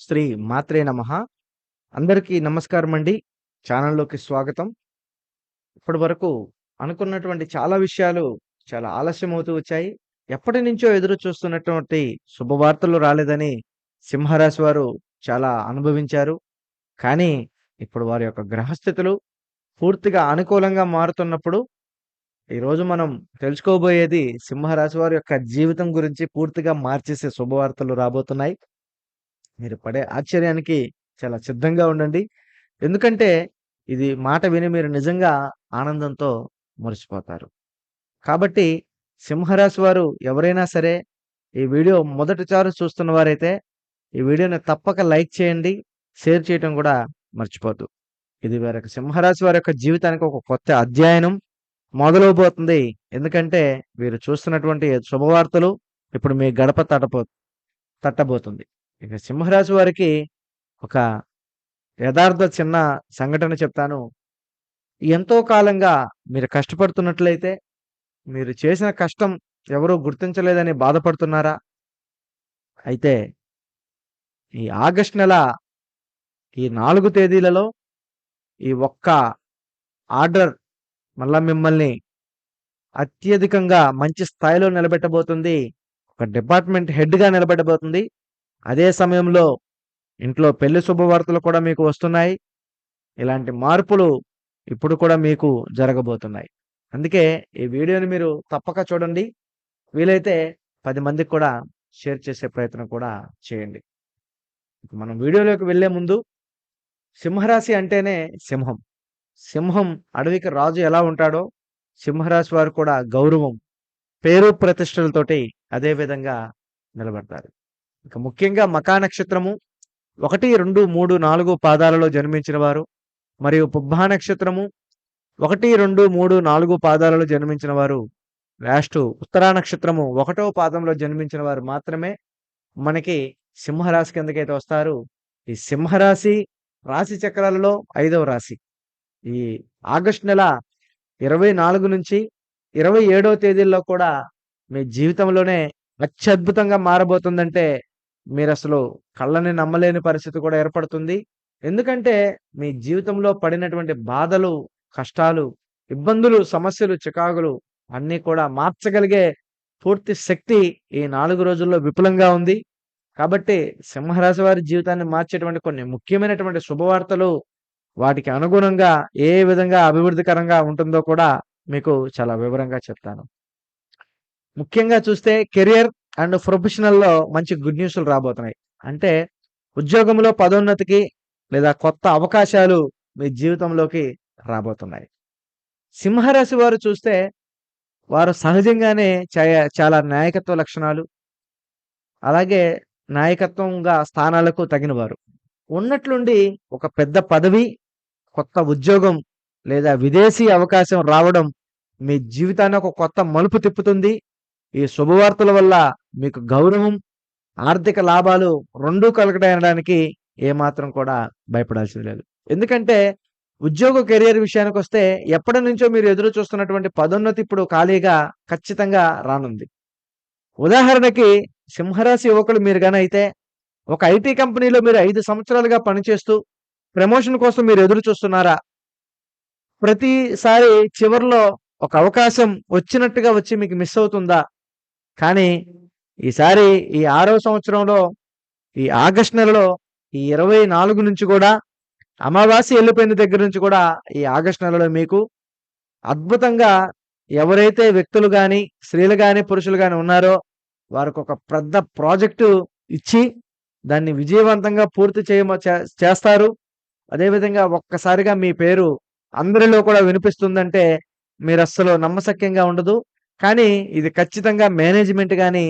శ్రీ మాత్రే నమ. అందరికీ నమస్కారం అండి ఛానల్లోకి స్వాగతం. ఇప్పటి వరకు అనుకున్నటువంటి చాలా విషయాలు చాలా ఆలస్యం అవుతూ వచ్చాయి. ఎప్పటి నుంచో ఎదురు చూస్తున్నటువంటి శుభవార్తలు రాలేదని సింహరాశి వారు చాలా అనుభవించారు. కానీ ఇప్పుడు వారి యొక్క గ్రహస్థితులు పూర్తిగా అనుకూలంగా మారుతున్నప్పుడు ఈరోజు మనం తెలుసుకోబోయేది సింహరాశి వారి యొక్క జీవితం గురించి పూర్తిగా మార్చేసే శుభవార్తలు రాబోతున్నాయి. మీరు పడే ఆశ్చర్యానికి చాలా సిద్ధంగా ఉండండి. ఎందుకంటే ఇది మాట విని మీరు నిజంగా ఆనందంతో మురిసిపోతారు. కాబట్టి సింహరాశి వారు ఎవరైనా సరే ఈ వీడియో మొదటిసారి చూస్తున్న వారైతే ఈ వీడియోని తప్పక లైక్ చేయండి షేర్ చేయడం కూడా మర్చిపోద్దు. ఇది వారి యొక్క సింహరాశి వారి యొక్క జీవితానికి ఒక కొత్త అధ్యయనం మొదలవబోతుంది. ఎందుకంటే వీరు చూస్తున్నటువంటి శుభవార్తలు ఇప్పుడు మీ గడప తటపో తట్టబోతుంది. ఇక సింహరాశి వారికి ఒక యథార్థ చిన్న సంఘటన చెప్తాను. ఎంతో కాలంగా మీరు కష్టపడుతున్నట్లయితే మీరు చేసిన కష్టం ఎవరూ గుర్తించలేదని బాధపడుతున్నారా? అయితే ఈ ఆగస్ట్ నెల ఈ నాలుగు తేదీలలో ఈ ఒక్క ఆర్డర్ మళ్ళా మిమ్మల్ని అత్యధికంగా మంచి స్థాయిలో నిలబెట్టబోతుంది. ఒక డిపార్ట్మెంట్ హెడ్గా నిలబెట్టబోతుంది. అదే సమయంలో ఇంట్లో పెళ్ళి శుభవార్తలు కూడా మీకు వస్తున్నాయి. ఇలాంటి మార్పులు ఇప్పుడు కూడా మీకు జరగబోతున్నాయి. అందుకే ఈ వీడియోని మీరు తప్పక చూడండి. వీలైతే పది మందికి కూడా షేర్ చేసే ప్రయత్నం కూడా చేయండి. మనం వీడియోలోకి వెళ్ళే ముందు సింహరాశి అంటేనే సింహం. సింహం అడవికి రాజు ఎలా ఉంటాడో సింహరాశి వారు కూడా గౌరవం పేరు ప్రతిష్టలతోటి అదే విధంగా నిలబడతారు. ఇక ముఖ్యంగా మకా నక్షత్రము ఒకటి రెండు మూడు నాలుగు పాదాలలో జన్మించిన వారు మరియు పుబ్బా నక్షత్రము ఒకటి రెండు మూడు నాలుగు పాదాలలో జన్మించిన వారు లాస్ట్ ఉత్తరా నక్షత్రము ఒకటో పాదంలో జన్మించిన వారు మాత్రమే మనకి సింహరాశి కిందకైతే వస్తారు. ఈ సింహరాశి రాశి చక్రాలలో ఐదవ రాశి. ఈ ఆగస్ట్ నెల ఇరవై నాలుగు నుంచి ఇరవై ఏడవ తేదీల్లో కూడా మీ జీవితంలోనే అత్యద్భుతంగా మారబోతుందంటే మీరు అసలు కళ్ళని నమ్మలేని పరిస్థితి కూడా ఏర్పడుతుంది. ఎందుకంటే మీ జీవితంలో పడినటువంటి బాధలు కష్టాలు ఇబ్బందులు సమస్యలు చికాకులు అన్నీ కూడా మార్చగలిగే పూర్తి శక్తి ఈ నాలుగు రోజుల్లో విపులంగా ఉంది. కాబట్టి సింహరాశి వారి జీవితాన్ని మార్చేటువంటి కొన్ని ముఖ్యమైనటువంటి శుభవార్తలు వాటికి అనుగుణంగా ఏ విధంగా అభివృద్ధికరంగా ఉంటుందో కూడా మీకు చాలా వివరంగా చెప్తాను. ముఖ్యంగా చూస్తే కెరియర్ అండ్ ప్రొఫెషనల్లో మంచి గుడ్ న్యూస్లు రాబోతున్నాయి. అంటే ఉద్యోగంలో పదోన్నతికి లేదా కొత్త అవకాశాలు మీ జీవితంలోకి రాబోతున్నాయి. సింహరాశి వారు చూస్తే వారు సహజంగానే చాలా నాయకత్వ లక్షణాలు అలాగే నాయకత్వంగా స్థానాలకు తగినవారు. ఉన్నట్లుండి ఒక పెద్ద పదవి కొత్త ఉద్యోగం లేదా విదేశీ అవకాశం రావడం మీ జీవితాన్ని ఒక కొత్త మలుపు తిప్పుతుంది. ఈ శుభవార్తల వల్ల మీకు గౌరవం ఆర్థిక లాభాలు రెండూ కలగడానికి ఏమాత్రం కూడా భయపడాల్సింది లేదు. ఎందుకంటే ఉద్యోగ కెరియర్ విషయానికి వస్తే ఎప్పటి నుంచో మీరు ఎదురు చూస్తున్నటువంటి పదోన్నతి ఇప్పుడు ఖాళీగా ఖచ్చితంగా రానుంది. ఉదాహరణకి సింహరాశి యువకులు మీరు అయితే ఒక ఐటీ కంపెనీలో మీరు ఐదు సంవత్సరాలుగా పనిచేస్తూ ప్రమోషన్ కోసం మీరు ఎదురు చూస్తున్నారా? ప్రతిసారి చివరిలో ఒక అవకాశం వచ్చినట్టుగా వచ్చి మీకు మిస్ అవుతుందా? కానీ ఈసారి ఈ ఆరవ సంవత్సరంలో ఈ ఆగస్ట్ నెలలో ఈ ఇరవై నాలుగు నుంచి కూడా అమావాస్య వెళ్ళిపోయిన దగ్గర నుంచి కూడా ఈ ఆగస్ట్ నెలలో మీకు అద్భుతంగా ఎవరైతే వ్యక్తులు కానీ స్త్రీలు కానీ పురుషులు కానీ ఉన్నారో వారికి ఒక పెద్ద ప్రాజెక్టు ఇచ్చి దాన్ని విజయవంతంగా పూర్తి చేయమ చే- చేస్తారు. అదేవిధంగా ఒక్కసారిగా మీ పేరు అందరిలో కూడా వినిపిస్తుందంటే మీరు అస్సలు నమ్మశక్యంగా ఉండదు. కానీ ఇది ఖచ్చితంగా మేనేజ్మెంట్ కానీ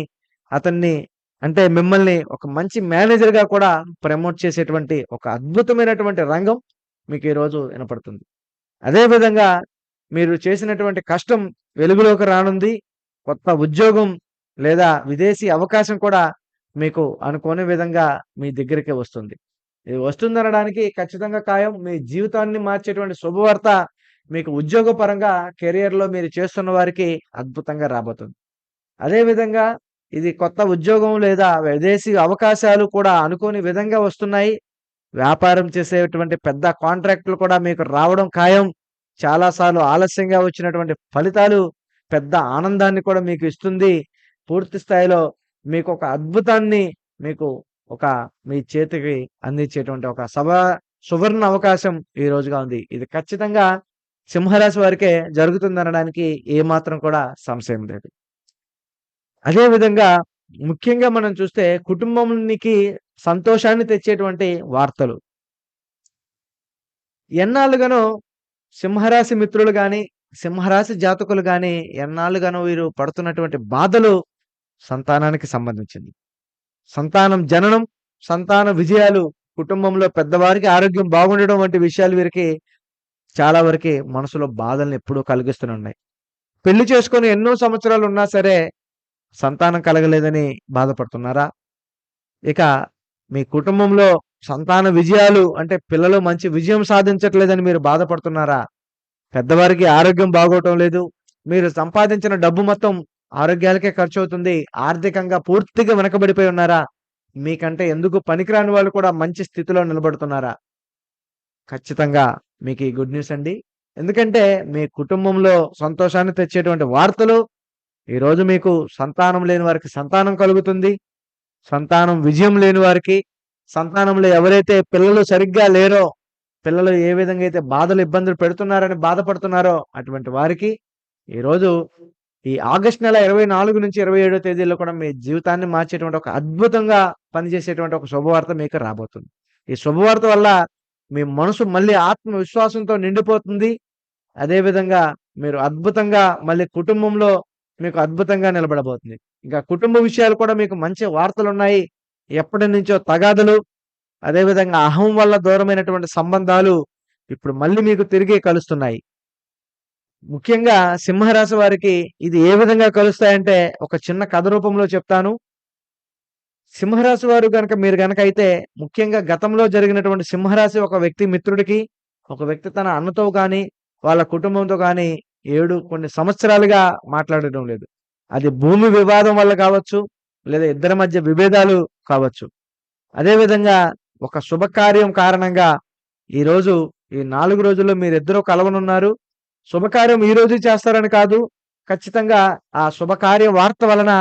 అతన్ని అంటే మిమ్మల్ని ఒక మంచి మేనేజర్గా కూడా ప్రమోట్ చేసేటువంటి ఒక అద్భుతమైనటువంటి రంగం మీకు ఈరోజు వినపడుతుంది. అదేవిధంగా మీరు చేసినటువంటి కష్టం వెలుగులోకి రానుంది కొత్త ఉద్యోగం లేదా విదేశీ అవకాశం కూడా మీకు అనుకోని విధంగా మీ దగ్గరికి వస్తుంది. ఇది వస్తుందనడానికి ఖచ్చితంగా ఖాయం మీ జీవితాన్ని మార్చేటువంటి శుభవార్త మీకు ఉద్యోగపరంగా కెరియర్లో మీరు చేస్తున్న వారికి అద్భుతంగా రాబోతుంది. అదేవిధంగా ఇది కొత్త ఉద్యోగం లేదా విదేశీ అవకాశాలు కూడా అనుకోని విధంగా వస్తున్నాయి. వ్యాపారం చేసేటువంటి పెద్ద కాంట్రాక్టులు కూడా మీకు రావడం ఖాయం. చాలాసార్లు ఆలస్యంగా వచ్చినటువంటి ఫలితాలు పెద్ద ఆనందాన్ని కూడా మీకు ఇస్తుంది. పూర్తి స్థాయిలో మీకు ఒక అద్భుతాన్ని మీకు ఒక మీ చేతికి అందించేటువంటి ఒక సభ సువర్ణ అవకాశం ఈ రోజుగా ఉంది. ఇది ఖచ్చితంగా సింహరాశి వారికే జరుగుతుందనడానికి ఏమాత్రం కూడా సంశయం లేదు. అదే విధంగా ముఖ్యంగా మనం చూస్తే కుటుంబానికి సంతోషాన్ని తెచ్చేటువంటి వార్తలు. ఎన్నాళ్ళుగానో సింహరాశి మిత్రులు గాని సింహరాశి జాతకులు గాని ఎన్నాళ్ళుగానో వీరు పడుతున్నటువంటి బాధలు సంతానానికి సంబంధించింది. సంతానం జననం సంతాన విజయాలు కుటుంబంలో పెద్దవారికి ఆరోగ్యం బాగుండడం వంటి విషయాలు వీరికి చాలా వరకు మనసులో బాధల్ని ఎప్పుడూ కలిగిస్తూనే ఉన్నాయి. పెళ్ళి చేసుకొని ఎన్నో సంవత్సరాలు ఉన్నా సరే సంతానం కలగలేదని బాధపడుతున్నారా? ఇక మీ కుటుంబంలో సంతాన విజయాలు అంటే పిల్లలు మంచి విజయం సాధించట్లేదని మీరు బాధపడుతున్నారా? పెద్దవారికి ఆరోగ్యం బాగోవటం లేదు. మీరు సంపాదించిన డబ్బు మొత్తం ఆరోగ్యాలకే ఖర్చు అవుతుంది ఆర్థికంగా పూర్తిగా వెనకబడిపోయి ఉన్నారా? మీకంటే ఎందుకు పనికిరాని వాళ్ళు కూడా మంచి స్థితిలో నిలబడుతున్నారా? ఖచ్చితంగా మీకు ఈ గుడ్ న్యూస్ అండి. ఎందుకంటే మీ కుటుంబంలో సంతోషాన్ని తెచ్చేటువంటి వార్తలు ఈరోజు మీకు సంతానం లేని వారికి సంతానం కలుగుతుంది. సంతానం విజయం లేని వారికి సంతానంలో ఎవరైతే పిల్లలు సరిగ్గా లేరో పిల్లలు ఏ విధంగా అయితే బాధలు ఇబ్బందులు పెడుతున్నారని బాధపడుతున్నారో అటువంటి వారికి ఈరోజు ఈ ఆగస్ట్ నెల ఇరవై నాలుగు నుంచి ఇరవై ఏడో తేదీలో కూడా మీ జీవితాన్ని మార్చేటువంటి ఒక అద్భుతంగా పనిచేసేటువంటి ఒక శుభవార్త మీకు రాబోతుంది. ఈ శుభవార్త వల్ల మీ మనసు మళ్ళీ ఆత్మవిశ్వాసంతో నిండిపోతుంది. అదేవిధంగా మీరు అద్భుతంగా మళ్ళీ కుటుంబంలో మీకు అద్భుతంగా నిలబడబోతుంది. ఇంకా కుటుంబ విషయాలు కూడా మీకు మంచి వార్తలు ఉన్నాయి ఎప్పటి నుంచో తగాదులు అదేవిధంగా అహం వల్ల దూరమైనటువంటి సంబంధాలు ఇప్పుడు మళ్ళీ మీకు తిరిగి కలుస్తున్నాయి. ముఖ్యంగా సింహరాశి వారికి ఇది ఏ విధంగా కలుస్తాయంటే ఒక చిన్న కథ రూపంలో చెప్తాను. సింహరాశి వారు గనక మీరు గనక అయితే ముఖ్యంగా గతంలో జరిగినటువంటి సింహరాశి ఒక వ్యక్తి మిత్రుడికి ఒక వ్యక్తి తన అన్నతో కానీ వాళ్ళ కుటుంబంతో కానీ ఏడు కొన్ని సంవత్సరాలుగా మాట్లాడడం లేదు. అది భూమి వివాదం వల్ల కావచ్చు లేదా ఇద్దరి మధ్య విభేదాలు కావచ్చు. అదేవిధంగా ఒక శుభకార్యం కారణంగా ఈ రోజు ఈ నాలుగు రోజుల్లో మీరిద్దరూ కలవనున్నారు. శుభకార్యం ఈ రోజు చేస్తారని కాదు ఖచ్చితంగా ఆ శుభకార్య వార్త వలన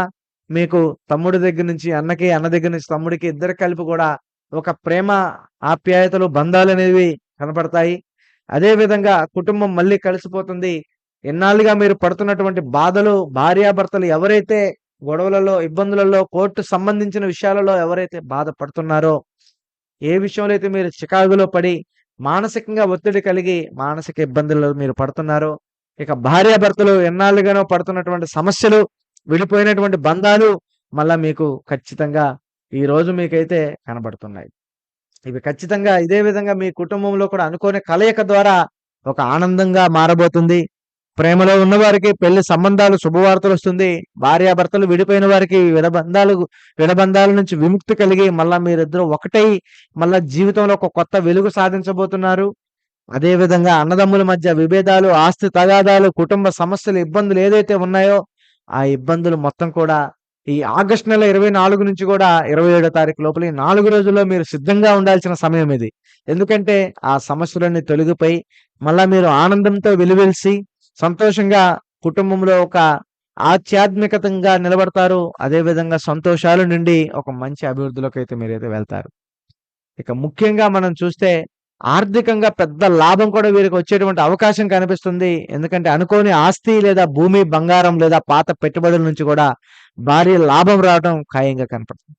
మీకు తమ్ముడి దగ్గర నుంచి అన్నకి అన్న దగ్గర నుంచి తమ్ముడికి ఇద్దరు కలిపి కూడా ఒక ప్రేమ ఆప్యాయతలు బంధాలు అనేవి కనపడతాయి. అదే విధంగా కుటుంబం మళ్ళీ కలిసిపోతుంది. ఎన్నాళ్ళుగా మీరు పడుతున్నటువంటి బాధలు భార్యాభర్తలు ఎవరైతే గొడవలలో ఇబ్బందులలో కోర్టు సంబంధించిన విషయాలలో ఎవరైతే బాధపడుతున్నారో ఏ విషయంలో అయితే మీరు చికాగులో పడి మానసికంగా ఒత్తిడి కలిగి మానసిక ఇబ్బందుల్లో మీరు పడుతున్నారో ఇక భార్యాభర్తలు ఎన్నాళ్ళుగానో పడుతున్నటువంటి సమస్యలు విడిపోయినటువంటి బంధాలు మళ్ళా మీకు ఖచ్చితంగా ఈ రోజు మీకైతే కనబడుతున్నాయి. ఇవి ఖచ్చితంగా ఇదే విధంగా మీ కుటుంబంలో కూడా అనుకోని కలయిక ద్వారా ఒక ఆనందంగా మారబోతుంది. ప్రేమలో ఉన్నవారికి పెళ్ళి సంబంధాలు శుభవార్తలు వస్తుంది. భార్యాభర్తలు విడిపోయిన వారికి విడబంధాలు విడబంధాల నుంచి విముక్తి కలిగి మళ్ళా మీరిద్దరూ ఒకటై మళ్ళా జీవితంలో ఒక కొత్త వెలుగు సాధించబోతున్నారు. అదేవిధంగా అన్నదమ్ముల మధ్య విభేదాలు ఆస్తి తగాదాలు కుటుంబ సమస్యలు ఇబ్బందులు ఏదైతే ఉన్నాయో ఆ ఇబ్బందులు మొత్తం కూడా ఈ ఆగస్ట్ నెల ఇరవై నాలుగు నుంచి కూడా ఇరవై ఏడో తారీఖు లోపల ఈ నాలుగు రోజుల్లో మీరు సిద్ధంగా ఉండాల్సిన సమయం ఇది. ఎందుకంటే ఆ సమస్యలన్నీ తొలగిపోయి మళ్ళా మీరు ఆనందంతో వెలువెలిసి సంతోషంగా కుటుంబంలో ఒక ఆధ్యాత్మికతంగా నిలబడతారు. అదేవిధంగా సంతోషాలు సంతోషాల నుండి ఒక మంచి అభివృద్ధిలోకి అయితే మీరైతే వెళ్తారు. ఇక ముఖ్యంగా మనం చూస్తే ఆర్థికంగా పెద్ద లాభం కూడా వీరికి వచ్చేటువంటి అవకాశం కనిపిస్తుంది. ఎందుకంటే అనుకోని ఆస్తి లేదా భూమి బంగారం లేదా పాత పెట్టుబడుల నుంచి కూడా భారీ లాభం రావడం ఖాయంగా కనపడుతుంది.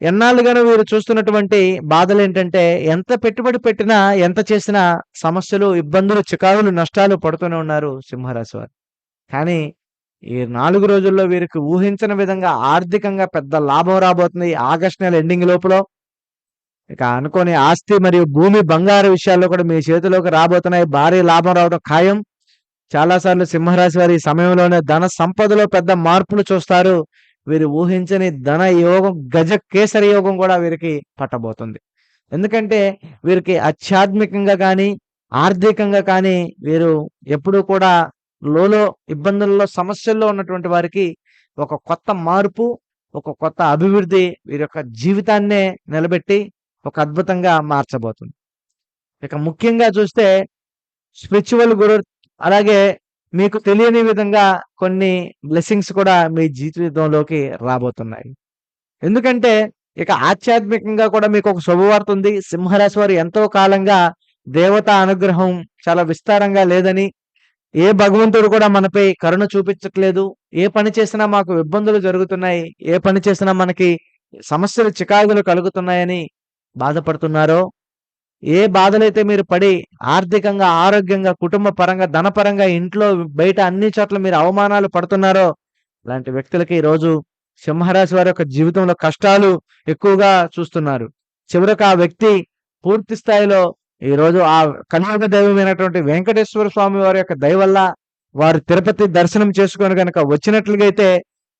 ఎన్నాళ్ళుగానో వీరు చూస్తున్నటువంటి బాధలు ఏంటంటే ఎంత పెట్టుబడి పెట్టినా ఎంత చేసినా సమస్యలు ఇబ్బందులు చికాకులు నష్టాలు పడుతూనే ఉన్నారు సింహరాశి వారు. కానీ ఈ నాలుగు రోజుల్లో వీరికి ఊహించిన విధంగా ఆర్థికంగా పెద్ద లాభం రాబోతుంది. ఆగస్ట్ నెల ఎండింగ్ లోపల ఇక అనుకోని ఆస్తి మరియు భూమి బంగారు విషయాల్లో కూడా మీ చేతిలోకి రాబోతున్నాయి. భారీ లాభం రావడం ఖాయం. చాలాసార్లు సింహరాశి వారి సమయంలోనే ధన సంపదలో పెద్ద మార్పులు చూస్తారు. వీరు ఊహించని ధన యోగం గజ కేసరి యోగం కూడా వీరికి పట్టబోతుంది. ఎందుకంటే వీరికి ఆధ్యాత్మికంగా కానీ ఆర్థికంగా కానీ వీరు ఎప్పుడూ కూడా లోలో ఇబ్బందుల్లో సమస్యల్లో ఉన్నటువంటి వారికి ఒక కొత్త మార్పు, ఒక కొత్త అభివృద్ధి వీరి యొక్క జీవితాన్నే నిలబెట్టి ఒక అద్భుతంగా మార్చబోతుంది. ఇక ముఖ్యంగా చూస్తే స్పిరిచువల్ గురు అలాగే మీకు తెలియని విధంగా కొన్ని బ్లెస్సింగ్స్ కూడా మీ జీవితంలోకి రాబోతున్నాయి. ఎందుకంటే ఇక ఆధ్యాత్మికంగా కూడా మీకు ఒక శుభవార్త ఉంది. సింహరాశి వారు ఎంతో కాలంగా దేవతా అనుగ్రహం చాలా విస్తారంగా లేదని, ఏ భగవంతుడు కూడా మనపై కరుణ చూపించట్లేదు. ఏ పని చేసినా మాకు ఇబ్బందులు జరుగుతున్నాయి. ఏ పని చేసినా మనకి సమస్యలు, చికాకులు కలుగుతున్నాయని బాధపడుతున్నారో, ఏ బాధలైతే మీరు పడి ఆర్థికంగా, ఆరోగ్యంగా, కుటుంబ పరంగా, ధనపరంగా ఇంట్లో, బయట అన్ని చోట్ల మీరు అవమానాలు పడుతున్నారో, అలాంటి వ్యక్తులకి ఈరోజు సింహరాశి వారి యొక్క జీవితంలో కష్టాలు ఎక్కువగా చూస్తున్నారు. చివరకు ఆ వ్యక్తి పూర్తి స్థాయిలో ఈరోజు ఆ కలియుగ దైవమైనటువంటి వెంకటేశ్వర స్వామి వారి యొక్క దయ వల్ల వారు తిరుపతి దర్శనం చేసుకొని కనుక వచ్చినట్లుగైతే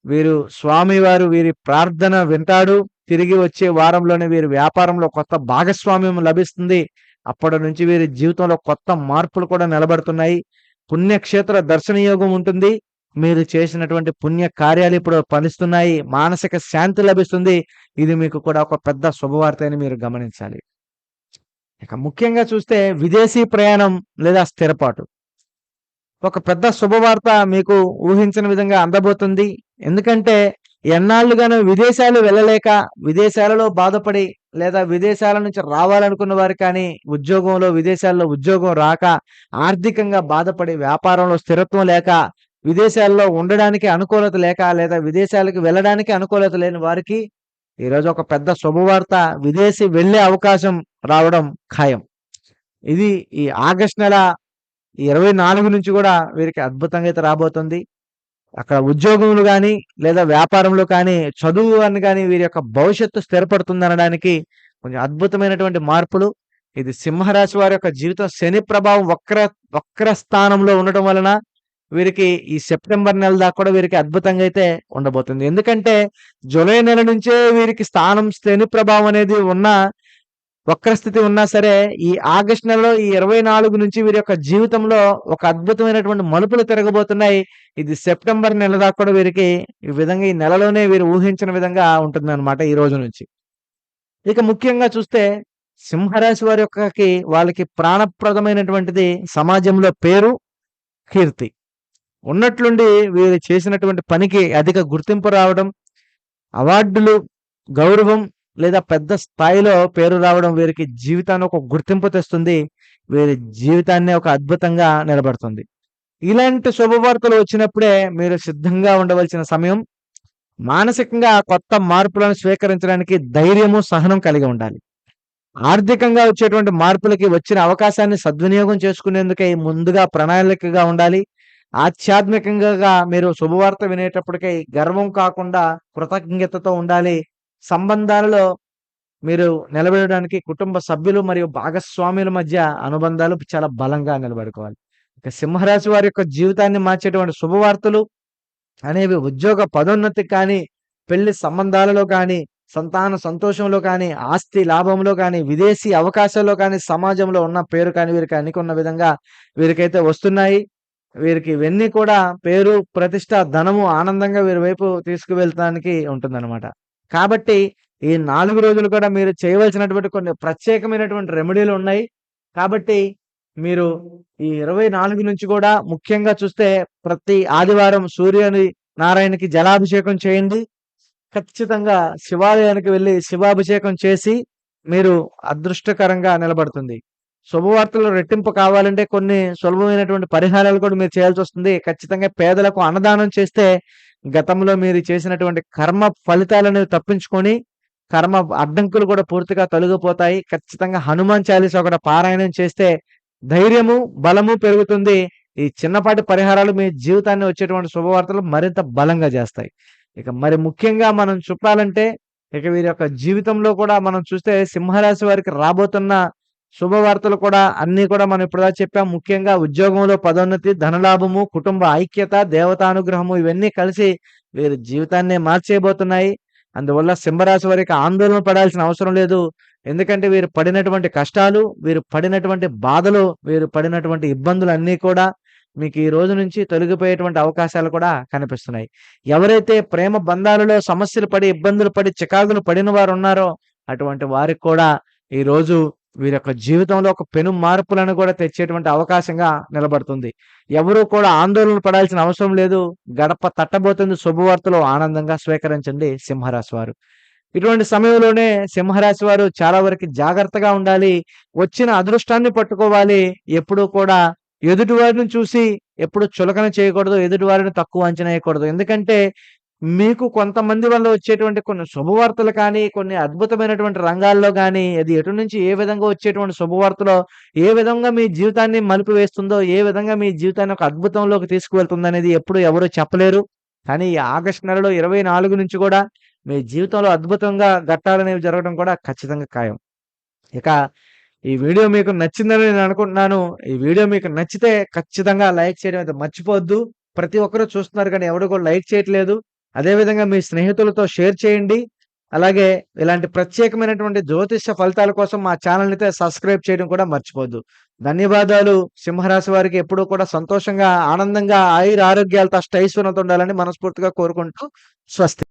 వీరు స్వామివారు వీరి ప్రార్థన వింటాడు. తిరిగి వచ్చే వారంలోనే వీరి వ్యాపారంలో కొత్త భాగస్వామ్యం లభిస్తుంది. అప్పటి నుంచి వీరి జీవితంలో కొత్త మార్పులు కూడా నిలబడుతున్నాయి. పుణ్యక్షేత్ర దర్శన యోగం ఉంటుంది. మీరు చేసినటువంటి పుణ్య కార్యాలు ఇప్పుడు ఫలిస్తున్నాయి. మానసిక శాంతి లభిస్తుంది. ఇది మీకు కూడా ఒక పెద్ద శుభవార్త అని మీరు గమనించాలి. ఇక ముఖ్యంగా చూస్తే విదేశీ ప్రయాణం లేదా స్థిరపాటు. ఒక పెద్ద శుభవార్త మీకు ఊహించిన విధంగా అందబోతుంది. ఎందుకంటే ఎన్నాళ్ళుగానో విదేశాలు వెళ్ళలేక, విదేశాలలో బాధపడి లేదా విదేశాల నుంచి రావాలనుకున్న వారు కానీ, ఉద్యోగంలో విదేశాల్లో ఉద్యోగం రాక, ఆర్థికంగా బాధపడి, వ్యాపారంలో స్థిరత్వం లేక, విదేశాల్లో ఉండడానికి అనుకూలత లేక, లేదా విదేశాలకు వెళ్ళడానికి అనుకూలత లేని వారికి ఈరోజు ఒక పెద్ద శుభవార్త విదేశీ వెళ్ళే అవకాశం రావడం ఖాయం. ఇది ఈ ఆగస్ట్ నెల 24 నుంచి కూడా వీరికి అద్భుతంగా అయితే రాబోతుంది. అక్కడ ఉద్యోగంలో కానీ లేదా వ్యాపారంలో కానీ, చదువు అని కానీ వీరి యొక్క భవిష్యత్తు స్థిరపడుతుందనడానికి కొంచెం అద్భుతమైనటువంటి మార్పులు. ఇది సింహరాశి వారి యొక్క జీవితం శని ప్రభావం వక్ర వక్ర స్థానంలో ఉండటం వలన వీరికి ఈ సెప్టెంబర్ నెల దాకా కూడా వీరికి అద్భుతంగా అయితే ఉండబోతుంది. ఎందుకంటే జూలై నెల నుంచే వీరికి స్థానం శని ప్రభావం అనేది ఉన్న వక్రస్థితి ఉన్నా సరే, ఈ ఆగస్టు నెలలో ఈ 24 నుంచి వీరి యొక్క జీవితంలో ఒక అద్భుతమైనటువంటి మలుపులు తిరగబోతున్నాయి. ఇది సెప్టెంబర్ నెల దాకా కూడా వీరికి ఈ విధంగా ఈ నెలలోనే వీరు ఊహించిన విధంగా ఉంటుంది అనమాట ఈ రోజు నుంచి. ఇక ముఖ్యంగా చూస్తే సింహరాశి వారి యొక్కకి వాళ్ళకి ప్రాణప్రదమైనటువంటిది సమాజంలో పేరు, కీర్తి. ఉన్నట్లుండి వీరు చేసినటువంటి పనికి అధిక గుర్తింపు రావడం, అవార్డులు, గౌరవం లేదా పెద్ద స్థాయిలో పేరు రావడం వీరికి జీవితాన్ని ఒక గుర్తింపు తెస్తుంది. వీరి జీవితాన్ని ఒక అద్భుతంగా నిలబడుతుంది. ఇలాంటి శుభవార్తలు వచ్చినప్పుడే మీరు సిద్ధంగా ఉండవలసిన సమయం. మానసికంగా కొత్త మార్పులను స్వీకరించడానికి ధైర్యము, సహనం కలిగి ఉండాలి. ఆర్థికంగా వచ్చేటువంటి మార్పులకి వచ్చిన అవకాశాన్ని సద్వినియోగం చేసుకునేందుకై ముందుగా ప్రణాళికగా ఉండాలి. ఆధ్యాత్మికంగా మీరు శుభవార్త వినేటప్పటికై గర్వం కాకుండా కృతజ్ఞతతో ఉండాలి. సంబంధాలలో మీరు నిలబెడడానికి కుటుంబ సభ్యులు మరియు భాగస్వాముల మధ్య అనుబంధాలు చాలా బలంగా నిలబడుకోవాలి. ఇక సింహరాశి వారి యొక్క జీవితాన్ని మార్చేటువంటి శుభవార్తలు అనేవి ఉద్యోగ పదోన్నతి కానీ, పెళ్ళి సంబంధాలలో కానీ, సంతాన సంతోషంలో కానీ, ఆస్తి లాభంలో కానీ, విదేశీ అవకాశాల్లో కానీ, సమాజంలో ఉన్న పేరు కానీ వీరికి అనుకున్న విధంగా వీరికైతే వస్తున్నాయి. వీరికి ఇవన్నీ కూడా పేరు, ప్రతిష్ట, ధనము ఆనందంగా వీరి వైపు తీసుకువెళ్ళటానికి ఉంటుందన్నమాట. కాబట్టి ఈ నాలుగు రోజులు కూడా మీరు చేయవలసినటువంటి కొన్ని ప్రత్యేకమైనటువంటి రెమెడీలు ఉన్నాయి. కాబట్టి మీరు ఈ 24 నుంచి కూడా ముఖ్యంగా చూస్తే ప్రతి ఆదివారం సూర్యుని నారాయణకి జలాభిషేకం చేయండి. ఖచ్చితంగా శివాలయానికి వెళ్ళి శివాభిషేకం చేసి మీరు అదృష్టకరంగా నిలబడుతుంది. శుభవార్తలు రెట్టింపు కావాలంటే కొన్ని సులభమైనటువంటి పరిహారాలు కూడా మీరు చేయాల్సి వస్తుంది ఖచ్చితంగా పేదలకు అన్నదానం చేస్తే గతంలో మీరు చేసినటువంటి కర్మ ఫలితాలను తప్పించుకొని, కర్మ అడ్డంకులు కూడా పూర్తిగా తొలగిపోతాయి. ఖచ్చితంగా హనుమాన్ చాలీస ఒకటి పారాయణం చేస్తే ధైర్యము, బలము పెరుగుతుంది. ఈ చిన్నపాటి పరిహారాలు మీ జీవితాన్ని వచ్చేటువంటి శుభవార్తలు మరింత బలంగా చేస్తాయి. ఇక మరి ముఖ్యంగా మనం చెప్పాలంటే ఇక వీరి యొక్క జీవితంలో కూడా మనం చూస్తే సింహరాశి వారికి రాబోతున్న శుభవార్తలు కూడా అన్నీ కూడా మనం ఇప్పుడు చెప్పాం. ముఖ్యంగా ఉద్యోగంలో పదోన్నతి, ధనలాభము, కుటుంబ ఐక్యత, దేవతానుగ్రహము ఇవన్నీ కలిసి వీరి జీవితాన్నే మార్చేయబోతున్నాయి. అందువల్ల సింహరాశి వారికి ఆందోళన పడాల్సిన అవసరం లేదు. ఎందుకంటే వీరు పడినటువంటి కష్టాలు, వీరు పడినటువంటి బాధలు, వీరు పడినటువంటి ఇబ్బందులు అన్నీ కూడా మీకు ఈ రోజు నుంచి తొలగిపోయేటువంటి అవకాశాలు కూడా కనిపిస్తున్నాయి. ఎవరైతే ప్రేమ బంధాలలో సమస్యలు పడి, ఇబ్బందులు పడి, చికాకులు పడిన వారు ఉన్నారో అటువంటి వారికి కూడా ఈరోజు వీరి యొక్క జీవితంలో ఒక పెను మార్పులను కూడా తెచ్చేటువంటి అవకాశంగా నిలబడుతుంది. ఎవరూ కూడా ఆందోళన పడాల్సిన అవసరం లేదు. గడప తట్టబోతుంది శుభవార్తలు ఆనందంగా స్వీకరించండి సింహరాశి వారు. ఇటువంటి సమయంలోనే సింహరాశి వారు చాలా వరకు జాగ్రత్తగా ఉండాలి. వచ్చిన అదృష్టాన్ని పట్టుకోవాలి. ఎప్పుడూ కూడా ఎదుటివారిని చూసి ఎప్పుడు చులకన చేయకూడదు. ఎదుటివారిని తక్కువ అంచనా వేయకూడదు. ఎందుకంటే మీకు కొంతమంది వల్ల వచ్చేటువంటి కొన్ని శుభవార్తలు కానీ, కొన్ని అద్భుతమైనటువంటి రంగాల్లో కానీ అది ఎటు నుంచి ఏ విధంగా వచ్చేటువంటి శుభవార్తలో ఏ విధంగా మీ జీవితాన్ని మలుపు వేస్తుందో, ఏ విధంగా మీ జీవితాన్ని ఒక అద్భుతంలోకి తీసుకువెళ్తుందనేది ఎప్పుడు ఎవరు చెప్పలేరు. కానీ ఈ ఆగస్టు నెలలో 24 నుంచి కూడా మీ జీవితంలో అద్భుతంగా ఘట్టాలనేవి జరగడం కూడా ఖచ్చితంగా ఖాయం. ఇక ఈ వీడియో మీకు నచ్చిందని నేను అనుకుంటున్నాను. ఈ వీడియో మీకు నచ్చితే ఖచ్చితంగా లైక్ చేయడం అయితే మర్చిపోవద్దు. ప్రతి ఒక్కరూ చూస్తున్నారు కానీ ఎవరు కూడా లైక్ చేయట్లేదు. అదేవిధంగా మీ స్నేహితులతో షేర్ చేయండి. అలాగే ఇలాంటి ప్రత్యేకమైనటువంటి జ్యోతిష్య ఫలితాల కోసం మా ఛానల్ని అయితే సబ్స్క్రైబ్ చేయడం కూడా మర్చిపోవద్దు. ధన్యవాదాలు. సింహరాశి వారికి ఎప్పుడూ కూడా సంతోషంగా, ఆనందంగా, ఆయుర ఆరోగ్యాలతో అష్టైశ్వర్యాలతో ఉండాలని మనస్ఫూర్తిగా కోరుకుంటూ స్వస్తి.